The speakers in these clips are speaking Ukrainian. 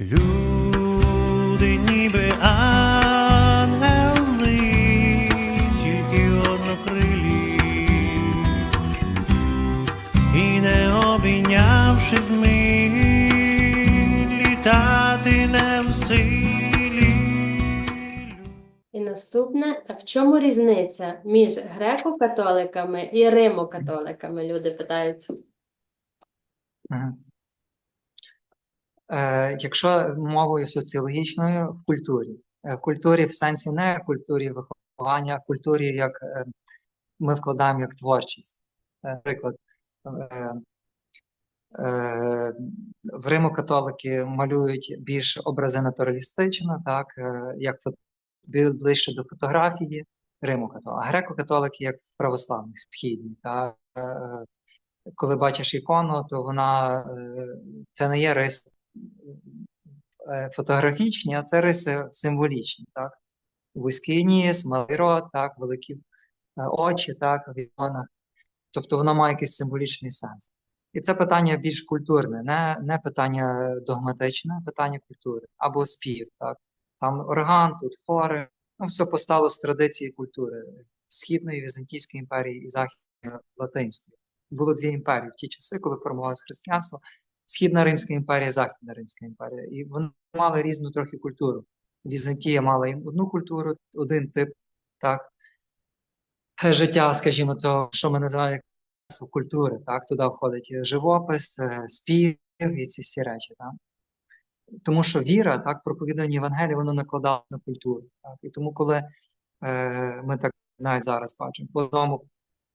Люди ніби ангели, тільки однокрилі, і не обійнявшись ми, літати не в силі. І наступне, а в чому різниця між греко-католиками і римо-католиками? Люди питаються. Е, якщо мовою соціологічною в культурі. Е, В культурі в сенсі не культурі виховання, а культурі як е, ми вкладаємо як творчість. Наприклад, в Римо-католики малюють більш образи натуралістично, так, як ближче до фотографії, Римо-католики. А греко-католики як в православних, східні. Так, коли бачиш ікону, то вона це не є риси е, фотографічні, а це риси символічні. Так? Вузький ніс, малий рот, так, великі е, очі, так, в іконах. Тобто воно має якийсь символічний сенс. І це питання більш культурне, не, не питання догматичне, а питання культури або спів. Так? Там орган, тут хори, ну, все постало з традиції культури Східної Візантійської імперії і Західної Латинської було дві імперії в ті часи, коли формувалося християнство. Східна Римська імперія, Західна Римська імперія. І вони мали різну трохи культуру. Візантія мала одну культуру, один тип так, життя, скажімо, того, що ми називаємо культури. Так? Туди входить живопис, е, спів і ці всі речі. Так? Тому що віра, так, проповідування Євангелія, воно накладало на культуру. Так? І тому, коли е, ми так навіть зараз бачимо, по одному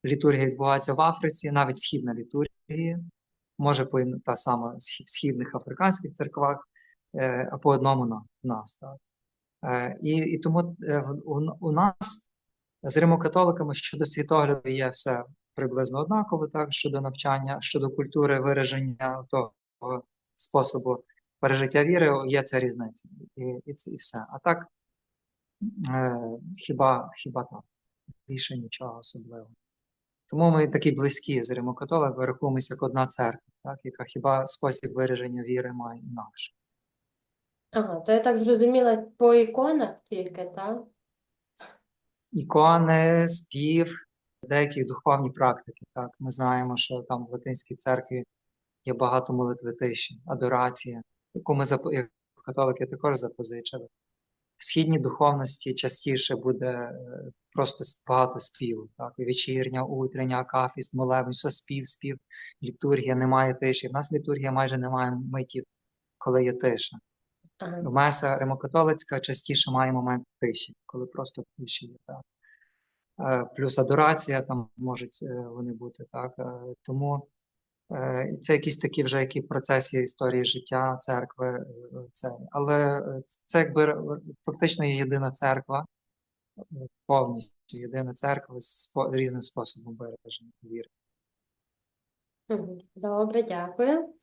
літургія відбувається в Африці, навіть східна літургія, може по та сама в східних африканських церквах, е, а по одному на нас. Так? Е, і, і тому е, у нас з римокатоликами щодо світогляду є все приблизно однаково, так, щодо навчання, щодо культури вираження того способу пережиття віри, є ця різниця. І, і, це, і все. А так, е, хіба, хіба так, більше нічого особливого. Тому ми такі близькі з римокатоликами, рахуємося як одна церква, так, яка хіба спосіб вираження віри має інакше. Ага, то я так зрозуміла по іконах тільки, так? Ікони, спів, деякі духовні практики. Так, ми знаємо, що там в латинській церкві є багато молитви тиші, адорація, яку ми запо- як католики також запозичили. В східній духовності частіше буде е, просто багато співу. Так? Вечірня, утрення, акафіст, молебень, все спів, спів, літургія, немає тиші. В нас літургія майже немає митів, коли є тиша. Ага. Меса римокатолицька частіше має момент тиші, коли просто тиші є. Так? Е, Плюс адорація, там можуть е, вони бути. Так? Тому е, це якісь такі вже які процесі історії життя церкви. е, Це. Але е, це якби фактично є єдина церква, повністю єдина церква з різним способом вираження віри. Добре, дякую.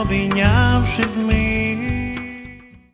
обійнявшись ми.